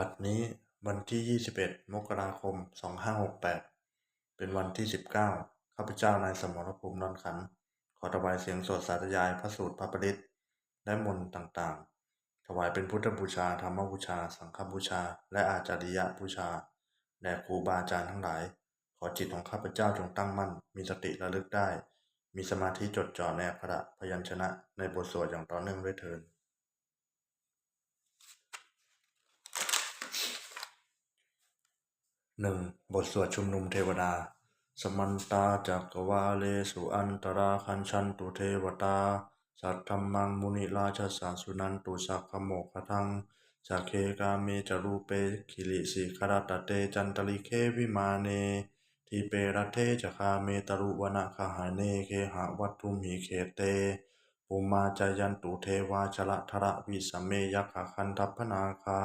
บัดนี้วันที่ 21 มกราคม 2568 เป็นวันที่ 19 ข้าพเจ้านายสมรภูมินอนขัน ขอถวายเสียงสดสาธยายพระสูตรพระปริตและมนต์ต่างๆ ถวายเป็นพุทธบูชา ธรรมบูชา สังฆบูชา และอาจาริยบูชาแด่ครูบาอาจารย์ทั้งหลาย ขอจิตของข้าพเจ้าจงตั้งมั่น มีสติระลึกได้ มีสมาธิจดจ่อในอักขระพยัญชนะในบทสวดอย่างต่อเนื่องด้วยเถิด หนึ่งบทสวดชุมนุมเทวดา สมันตาจักวาเลสุอันตราคันชันตุเทวตา สัทธมมังมุนิราชสาสุนันตุสักขโมกขทังสักเคกาเมจรูเปคิริสิคารตเตจันตลิเควิมาเนทีเปรเทจคาเมตรุวนาคาหาเนเคหะวัตถุมิเคเตปุมาจายันตุเทวาชละทระวิสเมยักขคันทัพนาคา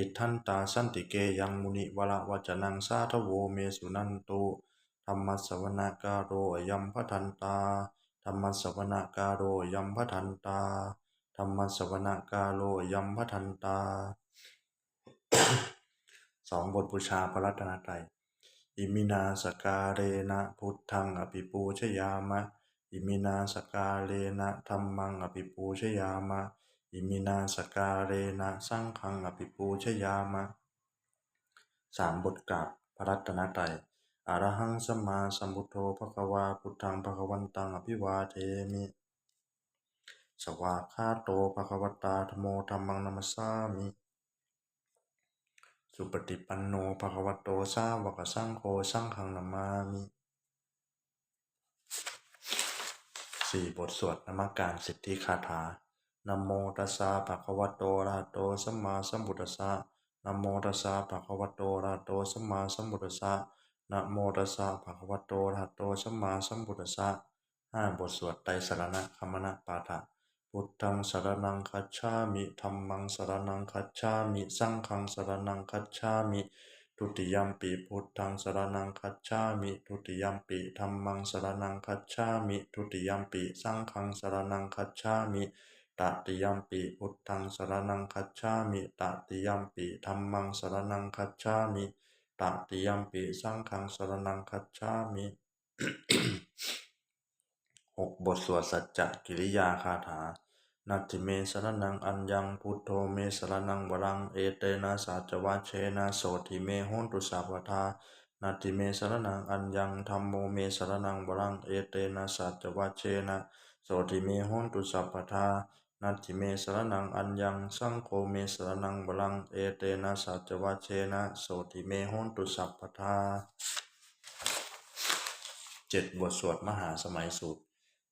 ติทันตาสันติเกยังมุนิวละวจนังสาทโวเมสุนันตุธรรมสวนาการโรอยัมพทันตาธรรมสวนาการโรอยัมพทันตาธรรมสวนาการโรอยัมพทันตาสองบทบูชาพระรัตนตรัยอิมินาสกาเรนะพุทธังอภิปูชยามะ อิมินาสกาเรนะธรรมังอภิปูชยามะ อิมินาสการเรนะสังฆังอภิปูชยามะสามบทกราบพระรัตนตรัยอรหังสัมมาสัมพุทโธภควาพุทธังภควันตังอภิวาเทมิ สวากาโตภควตาธโมธรรมังนัมสสามิ สุปฏิปันโนภควโตสาวกสังโฆสังฆังนามามิสี่บทสวดนมักการสิทธิคาถา นะโมตัสสะภะคะวะโตอะระหะโตสัมมาสัมพุทธัสสะนะโมตัสสะภะคะวะโตอะระหะโตสัมมาสัมพุทธัสสะนะโมตัสสะภะคะวะโตอะระหะโตสัมมาสัมพุทธัสสะห้าบทสวดไตรสรณะคัมนะปาฐะพุทธังสรณังคัจฉามิธัมมังสรณังคัจฉามิ สังฆังสรณังคัจฉามิ ทุติยัมปิพุทธังสรณังคัจฉามิ ทุติยัมปิธัมมังสรณังคัจฉามิ ทุติยัมปิสังฆังสรณังคัจฉามิ ตติยัมปิพุทธังสรณังคัจฉามิตติยัมปิธัมมังสรณังคัจฉามิตติยัมปิสังฆังสรณังคัจฉามิหกบทสวดสัจจกิริยาคาถานัตถิเมสรนังอัญญังพุทโธเมสรนังวรังเอเตนะสัจวัชเชนะโสติเมโหนตุสัพพทานัตถิเมสรนังอัญญังธรรมโมเมสรนังวรังเอเตนะสัจวัชเชนะโสติเมโหนตุสัพพทา นัตถิเมสรนังอัญญังสังโฆเมสรนังวรังเอเตนะสัจวัชเชนะโสติเมหนตุสัพพทาเจ็ดบทสวดมหาสมัยสูตร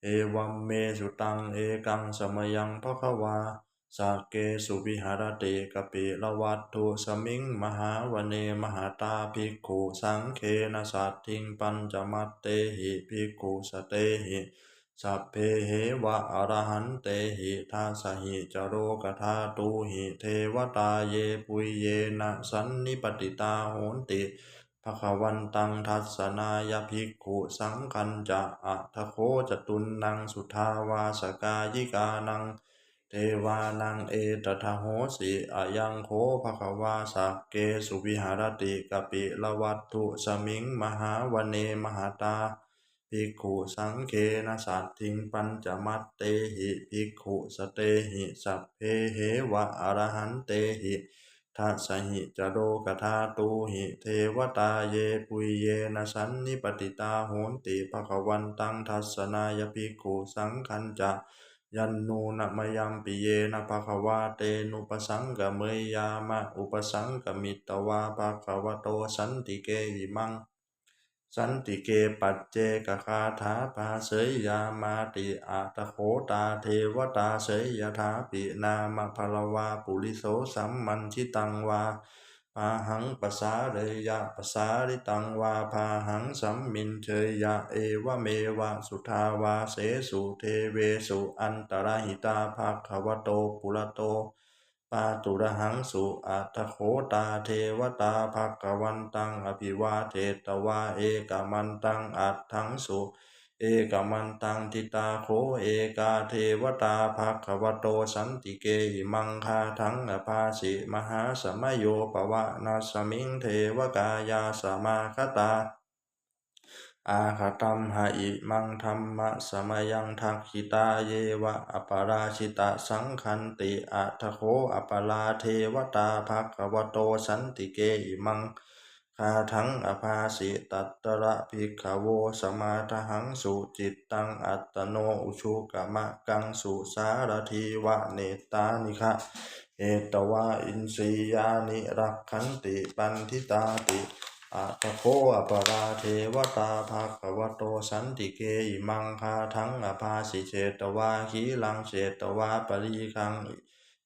เอวัมเมสุตังเอกังสมยังภควาสาเกสุวิหารติกปิละวัตถุสมิงมหาวเนมหาตาภิกขุสังเคนะสัตทิงปัญจมัตเตหิภิกขุสเตหิ สัพเพเหวะอรหันเตหิทาสหิจโรกธาตุหิเทวตาเยปุยเยนะสันนิปติตาโหนติภควันตังทัสสนายภิกขุสังคัญจะอัทโคจตุนนังสุทาวาสกายิกานัง เทวานังเอตทะโหสิอายังโคภควาสักเกสุวิหารติกปิละวัตถุสมิงมหาวเนมหาตา ภิกขุสังเคนะสัตถิงปัญจมัตเตหิภิกขุสเตหิสัพเพเหวะอรหันเตหิทัสหิจโรกธาตุหิเทวตาเยปุยเยนะสันนิปติตาโหนติภควันตังทัสนายภิกขุสังคัญจะยันนูนะมยัมปิเยนะภควาเตนุปสังกเมยามะอุปสังกมิตวาภควโตสันติเกหิมัง สันติเกปัจเจกคาถาภาเสยยามาติอาตโคตาเทวตาเสยยถาปินามพลวาปุริโสสัมมันชิตังวาพาหังปสาเรยะปสาริตังวาพาหังสัมมินเชยยะเอวเมวะสุทาวาเสสุเทเวสุอันตรหิตาภาควโตปุระโต ปาตุระหังสุอัตโคตาเทวตาภควันตังอภิวาเทตวาเอกมันตังอัตถังสุเอกมันตังทิตาโคเอกาเทวตาภะควโตสันติเกหิมังคาทังอภาสิมหาสมโยปวะนาสมิงเทวกายาสมาคตา อาคตัมหะอิมังธรรมะสมยังทักขิตาเยวะอปราชิตาสังคันติอัทโคอปลาเทวตาภควโตสันติเกอิมังคาทังอภาสิตัตระภิกขโวสมาทหังสุจิตตังอัตโนอุชุกะมะกังสุสารทีวะเนตานิคะเอตวาอินสียานิรักขันติปันทิตาติ อาตโคอปราเทวตาภาควโตสันติเกอิมังคาทังอภาสิเชตวาขีลังเชตวาปริคัง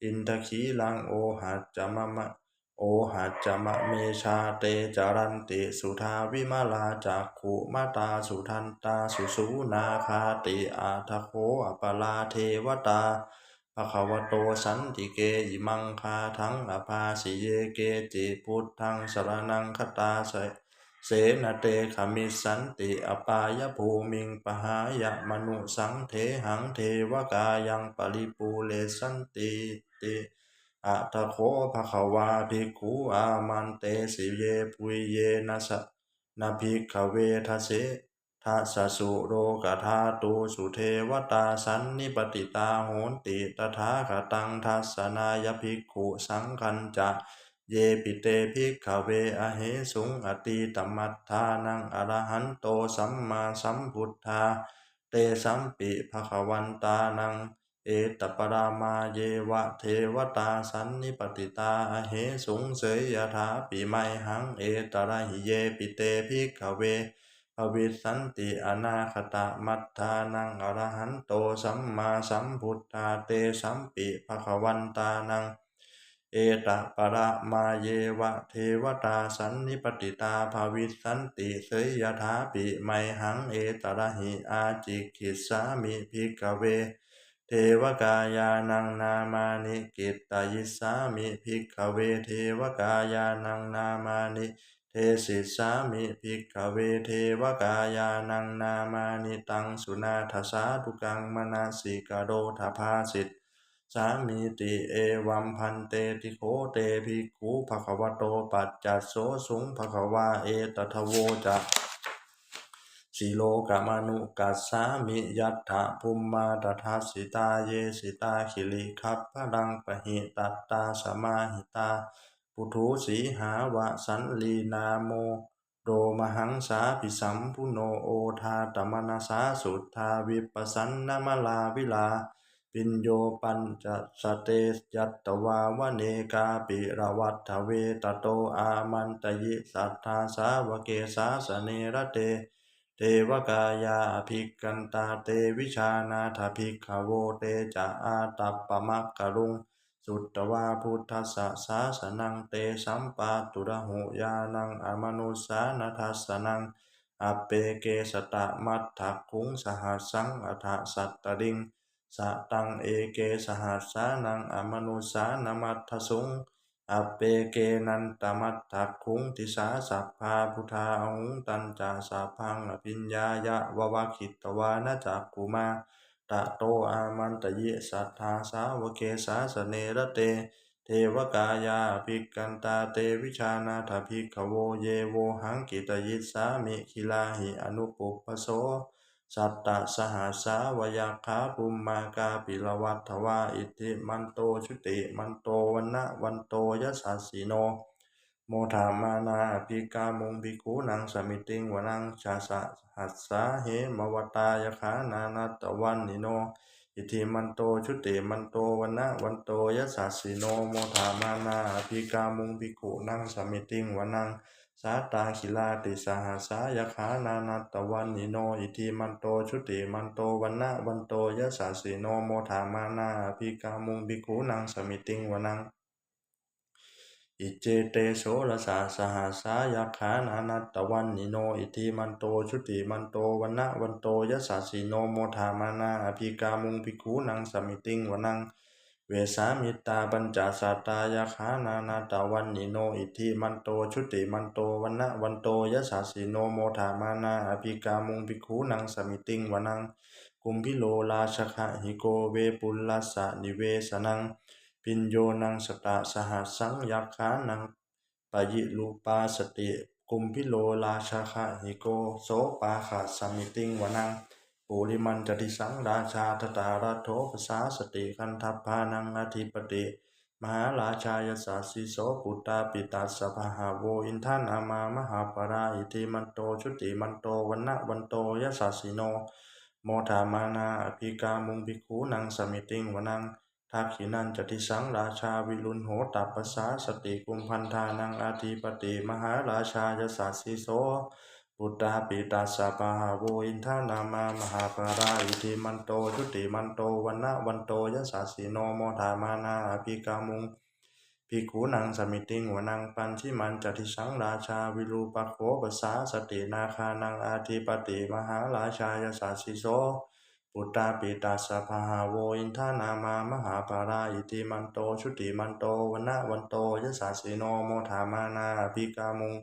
อินทขีลังโอหัจจมะมะโอหัจจมะเมชาเตจารันติสุทาวิมาลาจากขุมาตาสุทันตาสุสูนาคาติอาทโคอปลาเทวตา ภควโตสันติเกอิมังคาทังอภาสิเยเกจิพุทธังสรนังคตาเสเสนาเตขมิสันติอปายภูมิงปหายะมนุสังเทหังเทวกายังปริปูเลสันติติอะทะโคภะควาภิกขุอามันเตสิเยปุยเยนะสะนะภิกขเวทเส ทัสสุโรกธาตุสุเทวตาสันนิปติตาโหนติตถาคตังทัสนายภิกขุสังคัญจะเยปิเตภิกขเวอเหสุงอติตมัฏฐานังอรหันโตสัมมาสัมพุทธา เตสัมปิภควันตานัง เอตปรามาเยวะเทวตาสันนิปติตาอเหสุงเสยยถาปิไมหังเอตระหิเยปิเตภิกขเว ภวิสันติอนาคตมัฏฐานังอรหันโตสัมมาสัมพุทธาเตสัมปิภะคะวันตานัง เอตประมาเยวะเทวตาสันนิปติตาภาวิสันติเสยยถาปิไมหังเอตระหิอาจิกิสามิภิกเว เทวกายานังนามานิกิตตายิสามิภิกเวเทวกายานังนามานิ เทศิสามิภิกขเวเทวกายานังนามานิตังสุนาทสาทุกังมนาสิกโดทภาสิทสามีติเอวัมพันเตติโคเตภิกขุภควโตปัจจัสโสสุงภควาเอตทโวจะสิโลกามนุกัสสามิยัตถะภุมมาตทัสสิตาเยสิตาคิริคัพพลังปะหิตัตตาสมาหิตา ปุถุสีหาวะสันลีนาโมโดมหังสาปิสัมพุโนโอทาตมนาสาสุทธาวิปสันนมลาวิลา ปิญโยปัญจสเตสยัตตวาวเนกาปิระวัตถเวตโตอามันตยิสัทธาสาวเกสาสเนระเต เทวกายาภิกกันตาเตวิชานาถภิกขโวเตจะอาตัปปมักกะรุง สุตตวาพุทธสสะสาสนังเตสัมปาตุระหุยานังอมนุสานัทัสสนังอเปเกสตะมัตถคุงสหัสสังอัฏสัตตดิงสะตังเอเกสหัสสานังอมนุสานมัตถสุงอเปเกนันตมัตถักคุงติสาสัพพาพุทธาหุงตันจาสาพังอภิญญายะววคิตวานะจักกุมา ตะโตอามันตยิสัทธาสาวเกสาสเนระเต เทวกายาภิกกันตาเตวิชานาถภิกขโวเยโวหังกิตยิสามิคิลาหิอนุปุปโสสัตตะสหัสาวยาคาปุมมากาปิลวัตถวาอิติมันโตชุติมันโตวันนะวันโตยะสัสสีโน โมทามานาอภิกามุงภิกขุนังสมิติงวนังชาสะหัสสาเหมวตายขานานัตวันนิโน อิทิมันโตชุติมันโตวันนะวันโตยสสัสสิโนโมทามานาอภิกามุงภิกขุนังสมิติงวนังสาตาคิลาติสหัสายขานานัตวันนิโน อิทิมันโตชุติมันโตวันนะวันโตยสสัสสิโนโมทามานาอภิกามุงภิกขุนังสมิติงวนัง อิเจเตโสรสาสหัสายาขานานัตตวันนิโน อิทิมันโตชุติมันโตวันนะวันโตยสสัสสิโนโมทามานาอภิกามุงภิกขุนังสมิติงวนัง เวสามิตาปัญจสัตตายาขานานาตวันนิโน อิทิมันโตชุติมันโตวันนะวันโตยสาสิโนโมธามานาอภิกามุงภิกขุนังสมิติงวนัง กุมพิโลราชคะหิโกเวปุลลัสสะนิเวสนัง ปิญโยนังสตะสหัสสังยักขานังปยิลูปาสติกุมพิโลราชาคะหิโกโสปาขะสมิติงวนังปุริมันจติสังราชาทตารัตโถภาษาสติคันทัพพานังอธิปติ มหาราชายสาสิโสปุตตาปิตาสภหาโวอินทานามามหาปราอิติมันโตชุติมันโตวันนะวันโตยสาสิโน โมทามานาอภิกามุงภิกขุนังสมิติงวนัง ทักขินันจติสังราชาวิรุณโหตัปปสาสติกุมพันธานังอาทิปติมหาราชายสาสิโสปุตตาปิตาสปาหาโวอินทานามามหาปาราอิทิมันโตชุติมันโตวันนะวันโตยสาสีโนโมทามานาอภิกามุงภิกขุนังสมิติงวนังปันชิมันจติสังราชาวิรูปโขปสาสตินาคานังอาทิปติมหาราชายสาสิโส ปุตตาปิตาสภาหาโวอินทานามามหาปาราอิติมันโตชุติมันโตวันนะวันโตยสาสีโนโมทามานาภิกามุง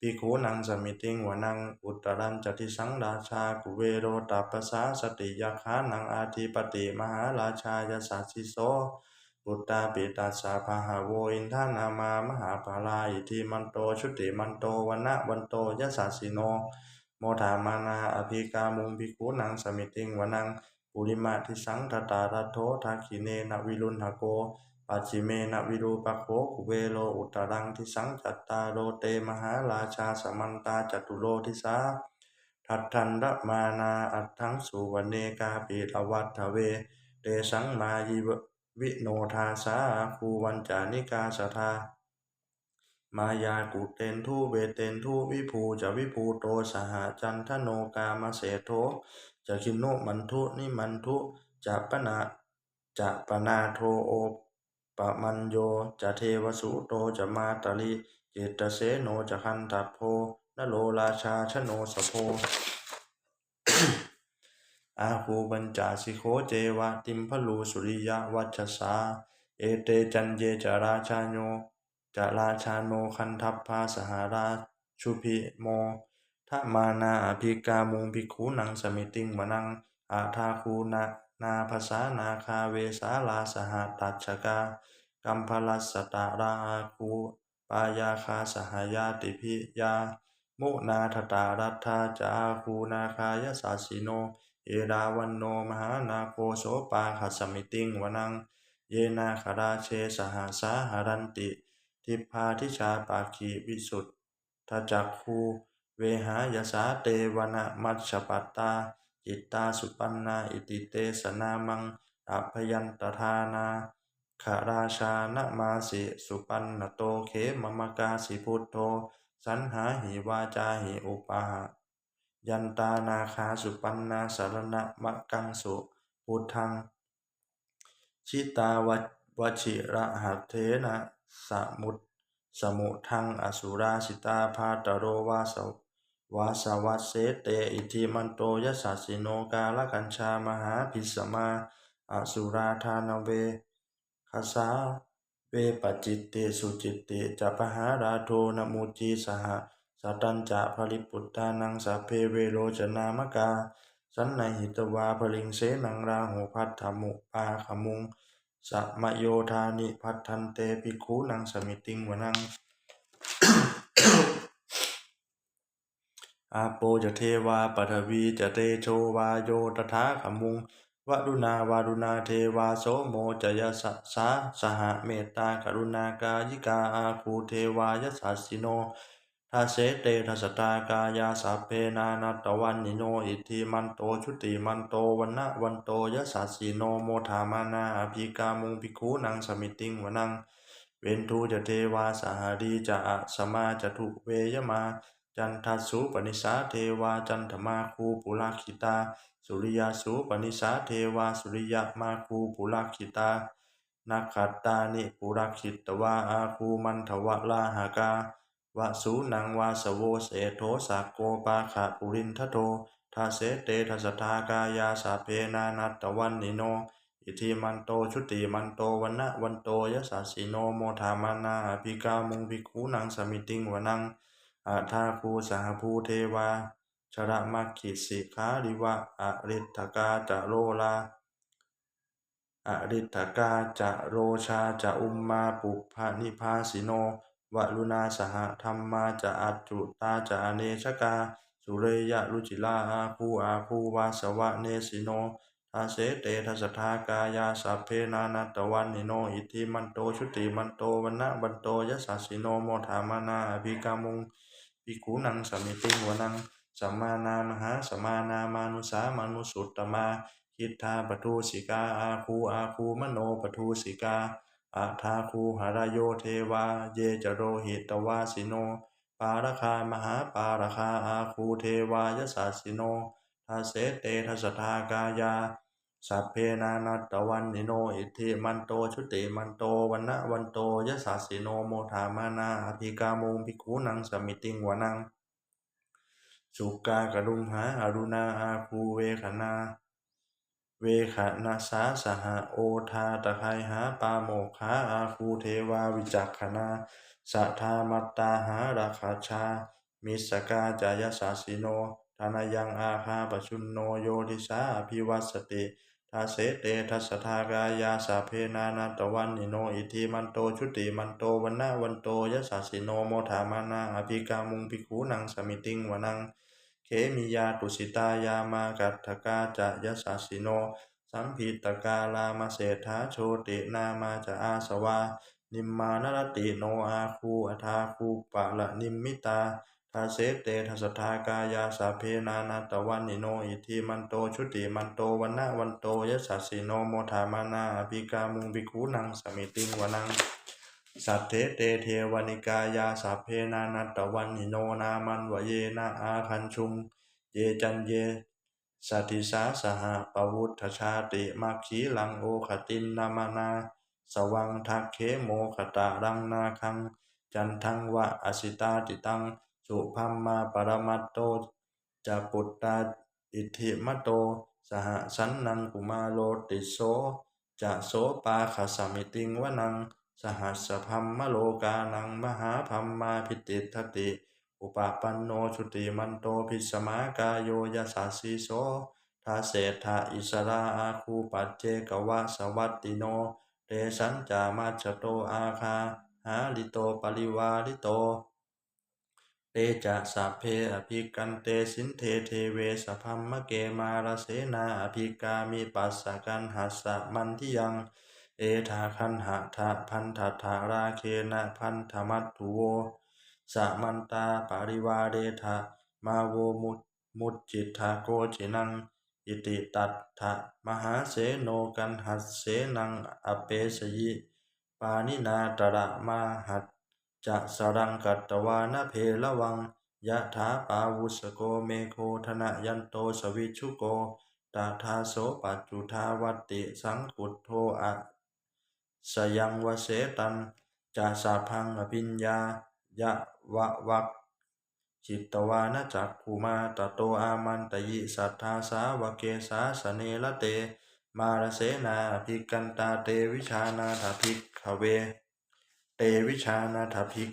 ภิกขุนังสมิติงวนังอุตรันจติสังราชากุเวโรตัปปสาสติยาคานังอาทิปติมหาราชายสาสิโสปุตตาปิตาสาภาหาโวอินทานามามหาปาราอิทิมันโตชุติมันโตวันนะวันโตยสาสิโน โมทามานาอภิกามุงภิกขุนังสมิติงวนังปุริมาทิสังทตารัตโถทักขิเนนวิรุณหโกปัจฉิเมนวิรูปโขกุเวโลอุตรังทิสังจัตตาโรเตมหาราชาสมันตาจตุโลทิสาทัตทันดมานาอัตถังสุวเนกาปิลวัตเว เตสังมายิววิโนทาสาคูวันจานิกาสทา มายากุเตนทุเวเตนทุวิภูจะวิภูโตสหจันทโนกามเสโทจะคินโนมันทุนิมันทุจะปนาจะปนาโทโอปะมันโยจะเทวสุโตจะมาตาลิเจตเสโนจะคันทัพโพนโลราชาชโนสโพอาหูบัญจาสิโคเจวะติมพลูสุริยะวัชสา เอเตจันเยจาราชาโย จะราชาโนคันทัพพาสหราชุพิโมทมานาอภิกามุงภิกขุนังสมิติงมนังอาทาคูนานาภาษานาคาเวสาลาสหตัชกากัมพลัสสตาราคูปายาคาสหายาติพิยา มุนาทตารัตถาจาคูนาคายสาสิโน เอราวันโนมหานาโคโสปาขัสมิติงวนัง เยนาคาราเชสหาสาหารันติ ทิพาทิชาปาคีวิสุทธจักคูเวหายสาเตวนะมัชปัตตา จิตตาสุปันนาอิติเตสนามังอภยันตทานาขาราชานมาสิสุปันนโตเขมมกาสิพุทโธ สันหาหิวาจาหิอุปาหะยันตานาคาสุปันนาสารณะมะกังสุพุทธัง ชิตาววชิระหัตเทนะ สมุตสมุทังอสุราสิตาพาตโรวาสวาสวัสเสเตอิทิมันโตยสัสสิโนกาลกัญชามหาพิสมาอสุราธานเวคาสาเวปจิตติสุจิตติจะปหาราโทนมุจีสหสัตัญจะภริปุตตานังสัพเพเวโรจนามกา สันในหิตวาพลิงเสนังราหูพัทธมุปาขมุง สัมโยธานิพัทธันเตภิกขุนังสมิติงวนัง อาโปจะเทวาปฐวีจะเตโชวาโยตถาขมุงวรุณาวารุณาเทวาโสโมจะยสสาสหเมตตากรุณากายิกาอาคูเทวายสัสสิโน ทัสเสเตทัสตากายาสัพเพนานัตวันนิโนอิทิมันโตชุติมันโตวันนะวันโตยะสัสสิโนโมทามานาอภิกามุงภิกขุนังสมิติงวนัง เวนทูจะเทวาสหดีจะอะสมาจะทุเวยมา จันทัสสุปนิสาเทวาจันทมาคูปุราคิตา สุริยาสุปนิสาเทวาสุริยมาคูปุราคิตานักขัตตานิปุราคิตวาอาคูมันทวะลาหากา วสูนังวาสโวเสโทสักโกปาขะปุรินทโททาเสเตทัสทากายาสาเพนานัตตวันนิโน อิทิมันโตชุติมันโตวันนะวันโตยะสสสสิโนโมทามานาภิกามุงภิกขุนังสมิติงวนังอาทาคูสหภูเทวาชระมัคคิสิขาริวะอริทกาจะโลลาอริทกาจะโรชาจะอุมมาปุพานิพาสิโน วลุนาสหธรรมาจะอัจจุตาจะอเนชกา สุเรยะรุจิลาอาภูอาภูวาสวะเนสิโนทาเสเตทัสทากายาสัพเพนานัตตวันนิโน อิทิมันโตชุติมันโตวันนะวันโตยะสัสิโนโมธามานาอภิกามุงภิกขุนังสมิติงวนังสัมมานามหาสมมานามานุสามานุสุตตมาคิทธาปทุสิกาอาคูอาคูมโนปทุสิกา อาทาคูหารโยเทวา เยจโรหิตวาสิโน ปาราคามหาปาราคาอาคูเทวายสัสิโนทาเสเตทัสทากายา สัพเพนานัตวันนิโน อิทิมันโตชุติมันโตวันนะวันโตยสัสิโนโมธามานาอภิกามุงภิกขุนังสมิติงวนังสุกากรุมหาอรุณาอาภูเวขนา เวขนาสาสหโอทาตะไคหาปาโมกขาอาคูเทวาวิจักขณาสัทธามัตตาหาราคาชา มิสกาจายสาสิโนธนายังอาคาปชุนโนโยทิสาภิวัสติทาเสเตทัสทากายาสาเพนานาตวันนิโนอิทิมันโตชุติมันโตวันนาวันโตยสาสิโนโมธามานาอภิกามุงภิกขุนังสมิติงวนัง ขมิยาตุสิตายามากัตถกาจะยสสสิโน สัมพิตกาลามาเศรษฐาโชตินามาจะอาสวา นิมมานรติโนอาคูอัทาคูปะละนิมมิตาทาเสเตทัสทากายาสาเพนานาตวันนิโนอิทิมันโตชุติมันโตวันนะวันโตยสสสิโนโมธามานาอภิกามุงภิกขุนังสมิติงวนัง สัทเทเตเทวนิกายาสัพเพนานัตตวันหิโนนามันวเยนะอาคันชุง เยจันเยสัติสาสหปวุฒชาติมัคคีลังโอขตินนามานา สวังทักเขโมขตารังนาคัง จันทังวะอสิตาติตัง สุพัมมาปรมัตโตจะปุตตาอิทิมโต สหสันนังกุมาโลติโสจะโสปาขสมิติงวนัง สหัสพัมมโลกานังมหาพัมมาพิติทติ อุปปันโนชุติมันโตพิสมากายโยยสัสสิโสทาเศรษฐาอิสราอาคูปัจเจกวะสวัตติโนเตสัญจามัจจโตอาคาหาลิโตปริวาริโตเตจะสัพเพอภิกันเตสินเทเทเวสพัมมะเกมารเสนาอภิกามิปัสสะกันหัสสะมันทิยัง เอธาคันหะทะพันธถาราเคนะพันธมัตถุโวสะมันตาปาริวาเรทะมาโวมุตมุตจิตทาโกจินัง อิติตัตถะมหาเสโนกันหัสเสนังอเปสยิปานินาตระมาหัตจะสรังกัตตวานะเพละวังยะถาปาวุสโกเมโคธนยันโตสวิชุโกตาทาโสปัจจุทาวัตติสังกุตโทอะ สยังวเสตันจะสาพังอภิญญายะวะวักจิตตวานจักขุมาตโตอามันตยิสัทธาสาวเกสาสเนละเต มารเสนาภิกันตาเตวิชานาถภิกขเว เตวิชานาถภิก